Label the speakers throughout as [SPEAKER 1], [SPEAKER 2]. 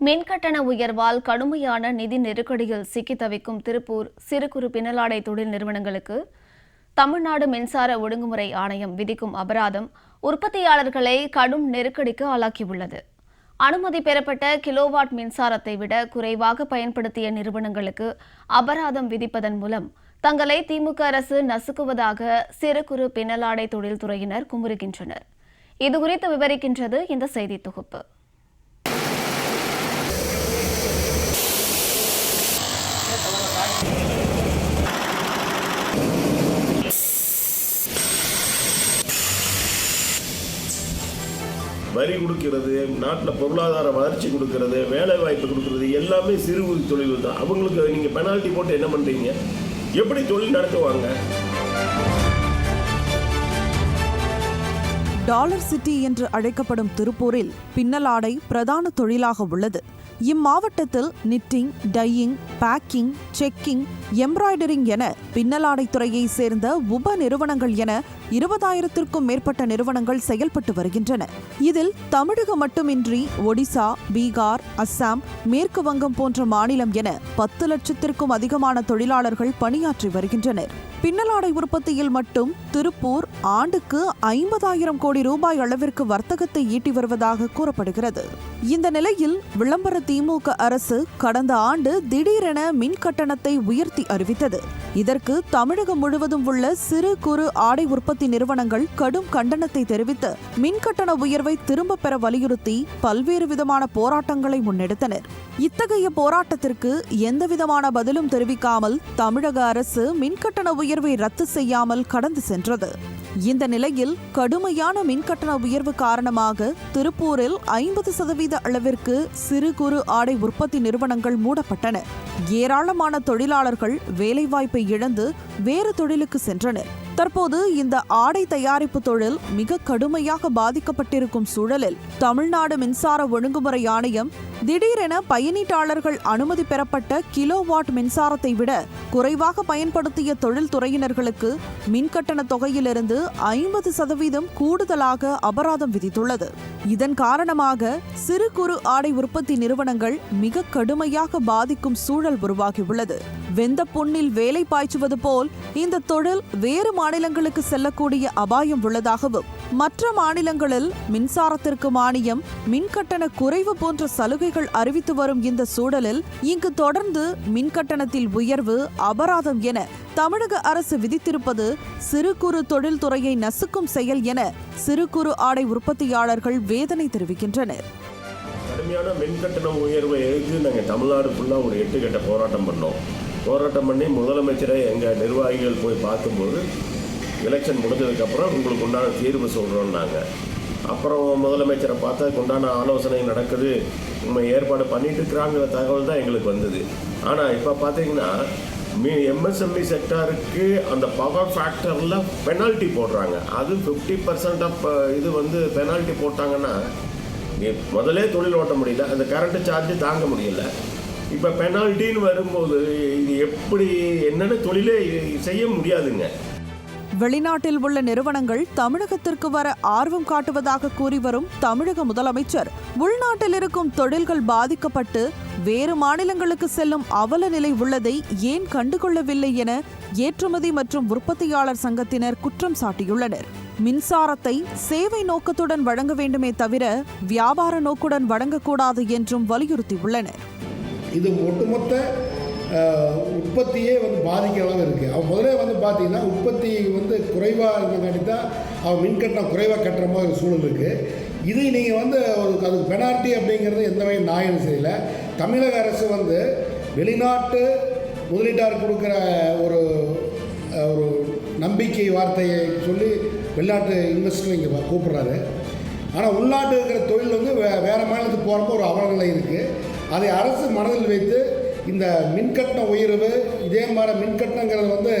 [SPEAKER 1] மின்கட்டண உயர்வால் கடுமையான நிதி நெருக்கடியில் சிக்கி தவிக்கும் திருப்பூர் சிறு குறு பின்னலாடை தொழில் நிறுவனங்களுக்கு தமிழ்நாடு மின்சார ஒழுங்குமுறை ஆணையம் விதிக்கும் அபராதம் உற்பத்தியாளர்களை கடும் நெருக்கடிக்கு ஆளாக்கியுள்ளது. அனுமதி பெறப்பட்ட கிலோவாட் மின்சாரத்தை விட குறைவாக பயன்படுத்திய நிறுவனங்களுக்கு அபராதம் விதிப்பதன் மூலம் தங்களை திமுக அரசு நசுக்குவதாக சிறு குறு பின்னலாடை தொழில்துறையினர் குமுறுகின்றனர். இதுகுறித்து விவரிக்கின்றது இந்த செய்தி தொகுப்பு.
[SPEAKER 2] வரி கொடுக்கிறது நாட்டில் பொருளாதார வளர்ச்சி கொடுக்கறது வேலை வாய்ப்பு கொடுக்கறது எல்லாமே சிறு குறு தொழில் தான். அவங்களுக்கு நீங்கள் பெனால்ட்டி போட்டு என்ன பண்ணுறீங்க எப்படி தொழில் நடத்துவாங்க?
[SPEAKER 3] டாலர் சிட்டி என்று அழைக்கப்படும் திருப்பூரில் பின்னலாடை பிரதான தொழிலாக உள்ளது. இம்மாவட்டத்தில் knitting dyeing packing checking embroidering என பின்னலாடை துறையை சேர்ந்த உப நிறுவனங்கள் என இருபதாயிரத்திற்கும் மேற்பட்ட நிறுவனங்கள் செயல்பட்டு வருகின்றன. இதில் தமிழகம் மட்டுமின்றி ஒடிசா பீகார் அஸ்ஸாம் மேற்கு வங்கம் போன்ற மாநிலம் என பத்து லட்சத்திற்கும் அதிகமான தொழிலாளர்கள் பணியாற்றி வருகின்றனர். பின்னலாடை உற்பத்தியில் மட்டும் திருப்பூர் ஆண்டுக்கு ஐம்பதாயிரம் கோடி ரூபாய் அளவிற்கு வர்த்தகத்தை ஈட்டி வருவதாக கூறப்படுகிறது. இந்த நிலையில் விளம்பர திமுக அரசு கடந்த ஆண்டு திடீரென மின் கட்டணத்தை உயர்த்தி அறிவித்தது. இதற்கு தமிழகம் முழுவதும் உள்ள சிறு குறு ஆடை உற்பத்தி நிறுவனங்கள் கடும் கண்டனத்தை தெரிவித்து மின் கட்டண உயர்வை திரும்பப் பெற வலியுறுத்தி பல்வேறு விதமான போராட்டங்களை முன்னெடுத்தனர். இத்தகைய போராட்டத்திற்கு எந்தவிதமான பதிலும் தெரிவிக்காமல் தமிழக அரசு மின்கட்டண உயர்வை ரத்து செய்யாமல் கடந்து சென்றது. இந்த நிலையில் கடுமையான மின்கட்டண உயர்வு காரணமாக திருப்பூரில் ஐம்பது சதவீத அளவிற்கு சிறு குறு ஆடை உற்பத்தி நிறுவனங்கள் மூடப்பட்டன. ஏராளமான தொழிலாளர்கள் வேலைவாய்ப்பை இழந்து வேறு தொழிலுக்கு சென்றனர். தற்போது இந்த ஆடை தயாரிப்பு தொழில் மிக கடுமையாக பாதிக்கப்பட்டிருக்கும் சூழலில் தமிழ்நாடு மின்சார ஒழுங்குமுறை ஆணையம் திடீரென பயனீட்டாளர்கள் அனுமதி பெறப்பட்ட கிலோவாட் மின்சாரத்தை விட குறைவாக பயன்படுத்திய தொழில்துறையினர்களுக்கு மின்கட்டண தொகையிலிருந்து ஐம்பது சதவீதம் கூடுதலாக அபராதம் விதித்துள்ளது. இதன் காரணமாக சிறு குறு ஆடை உற்பத்தி நிறுவனங்கள் மிக கடுமையாக பாதிக்கும் சூழல் உருவாகியுள்ளது. வெந்த புண்ணில் வேலை பாய்ச்சுவது போல் இந்த தொழில் வேறு மாநிலங்களுக்கு செல்லக்கூடிய அபாயம் உள்ளதாகவும் மற்ற மாநிலங்களில் மின்சாரத்திற்கு மானியம் மின்கட்டண குறைவு போன்ற சலுகை சலுகைகள் அறிவித்து வரும் இந்த சூழலில் இங்கு தொடர்ந்து மின்கட்டணத்தில் உயர்வு அபராதம் என தமிழக அரசு விதித்திருப்பது சிறு குறு தொழில்துறையை நசுக்கும் செயல் என சிறு குறு ஆடை உற்பத்தியாளர்கள் வேதனை தெரிவிக்கின்றனர்.
[SPEAKER 2] கடுமையான மின்கட்டண உயர்வை எதிர்த்து நாங்கள் தமிழ்நாடு ஃபுல்லாக ஒரு எட்டு கட்ட போராட்டம் பண்ணோம். போராட்டம் பண்ணி முதலமைச்சரை எங்கள் நிர்வாகிகள் போய் பார்க்கும்போது எலெக்ஷன் முடிஞ்சதுக்கப்புறம் உங்களுக்கு உண்டான தீர்வு சொல்கிறோம்னாங்க அப்புறம் முதலமைச்சரை பார்த்து அதுக்குண்டான ஆலோசனை நடக்குது. நம்ம ஏற்பாடு பண்ணிட்டு இருக்கிறாங்கிற தகவல் தான் எங்களுக்கு வந்தது. ஆனால் இப்போ பார்த்தீங்கன்னா மீ எம்எஸ்எம்இ செக்டாருக்கு அந்த பவர் ஃபேக்டரில் பெனால்ட்டி போடுறாங்க. அது ஃபிஃப்டி பர்சன்ட் ஆஃப் இது வந்து பெனால்ட்டி போட்டாங்கன்னா முதலே தொழில் ஓட்ட முடியல அந்த கரண்ட்டு சார்ஜ் தாங்க முடியல. இப்போ பெனால்ட்டின்னு வரும்போது இது எப்படி என்னென்ன தொழிலே செய்ய முடியாதுங்க.
[SPEAKER 3] வெளிநாட்டில் உள்ள நிறுவனங்கள் தமிழகத்திற்கு வர ஆர்வம் காட்டுவதாக கூறி வரும் தமிழக முதலமைச்சர் உள்நாட்டில் இருக்கும் தொழில்கள் பாதிக்கப்பட்டு வேறு மாநிலங்களுக்கு செல்லும் அவல நிலை உள்ளதை ஏன் கண்டுகொள்ளவில்லை என ஏற்றுமதி மற்றும் உற்பத்தியாளர் சங்கத்தினர் குற்றம் சாட்டியுள்ளனர். மின்சாரத்தை சேவை நோக்கத்துடன் வழங்க வேண்டுமே தவிர வியாபார நோக்குடன் வழங்கக்கூடாது என்றும் வலியுறுத்தியுள்ளனர்.
[SPEAKER 4] இது ஒட்டுமொத்த உற்பத்தியே வந்து பாதிக்கிற அளவு இருக்குது அவன் முதலே வந்து பார்த்தீங்கன்னா உற்பத்தி வந்து குறைவாக இருந்தங்காட்டி தான் அவன் மின்கட்டணம் குறைவாக கட்டுற மாதிரி ஒரு சூழல் இருக்குது இது நீங்கள் வந்து ஒரு அதுக்கு பெனால்ட்டி அப்படிங்கிறது எந்த வகையும் நியாயம் சரியில்லை தமிழக அரசு வந்து வெளிநாட்டு முதலீட்டார் கொடுக்குற ஒரு ஒரு நம்பிக்கை வார்த்தையை சொல்லி வெளிநாட்டு இன்வெஸ்டர் இங்கே கூப்பிட்றாரு. ஆனால் உள்நாட்டு இருக்கிற தொழில் வந்து வே வேறு மாநிலத்துக்கு போகிறப்ப ஒரு அவலநிலை இருக்குது அதை அரசு மனதில் வைத்து இந்த மின்கட்டண உயர்வு இதே மாதிரி மின்கட்டணங்கிறது வந்து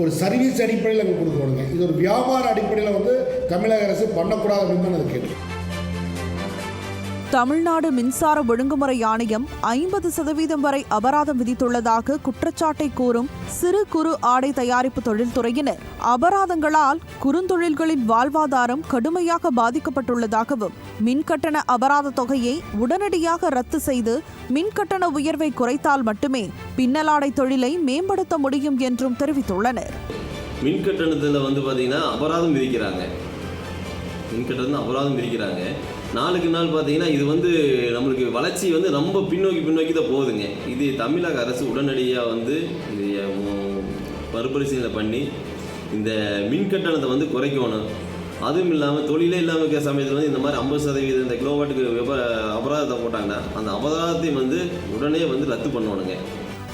[SPEAKER 4] ஒரு சர்வீஸ் அடிப்படையில் அங்கே கொடுக்கணுங்க. இது ஒரு வியாபார அடிப்படையில் வந்து தமிழக அரசு பண்ணக்கூடாது அப்படின்னு தான் அது கேட்டு
[SPEAKER 3] தமிழ்நாடு மின்சார ஒழுங்குமுறை ஆணையம் ஐம்பது சதவீதம் வரை அபராதம் விதித்துள்ளதாக குற்றச்சாட்டை கூறும் சிறு குறு ஆடை தயாரிப்பு தொழில்துறையினர். அபராதங்களால் குறுந்தொழில்களின் வாழ்வாதாரம் கடுமையாக பாதிக்கப்பட்டுள்ளதாகவும் மின்கட்டண அபராத தொகையை உடனடியாக ரத்து செய்து மின்கட்டண உயர்வை குறைத்தால் மட்டுமே பின்னலாடை தொழிலை மேம்படுத்த முடியும் என்றும் தெரிவித்துள்ளனர்.
[SPEAKER 5] மின்கட்டணத்தில் வந்து பார்த்தீங்கன்னா அபராதம் விதிக்கிறாங்க. மின் வந்து அபராதம் விதிக்கிறாங்க. நாளுக்கு நாள் பார்த்தீங்கன்னா இது வந்து நம்மளுக்கு வளர்ச்சி வந்து ரொம்ப பின்னோக்கி பின்னோக்கி தான் போகுதுங்க. இது தமிழக அரசு உடனடியாக வந்து இது மறுபரிசீலனை பண்ணி இந்த மின் கட்டணத்தை வந்து குறைக்கணும். அதுவும் இல்லாமல் தொழிலே இல்லாமல் இருக்கிற சமயத்தில் வந்து இந்த மாதிரி ஐம்பது சதவீதம் இந்த கிலோவாட்டுக்கு விப அபராதத்தை போட்டாங்கன்னா அந்த அபராதத்தையும் வந்து உடனே வந்து ரத்து பண்ணணுங்க.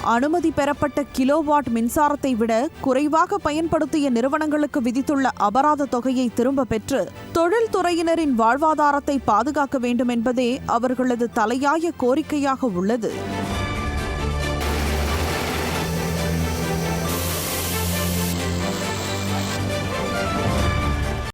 [SPEAKER 3] அனுமதி பெறப்பட்ட கிலோவாட் மின்சாரத்தை விட குறைவாக பயன்படுத்திய நிறுவனங்களுக்கு விதித்துள்ள அபராத தொகையை திரும்ப பெற்று தொழில்துறையினரின் வாழ்வாதாரத்தை பாதுகாக்க வேண்டும் என்பதே அவர்களது தலையாய கோரிக்கையாக உள்ளது.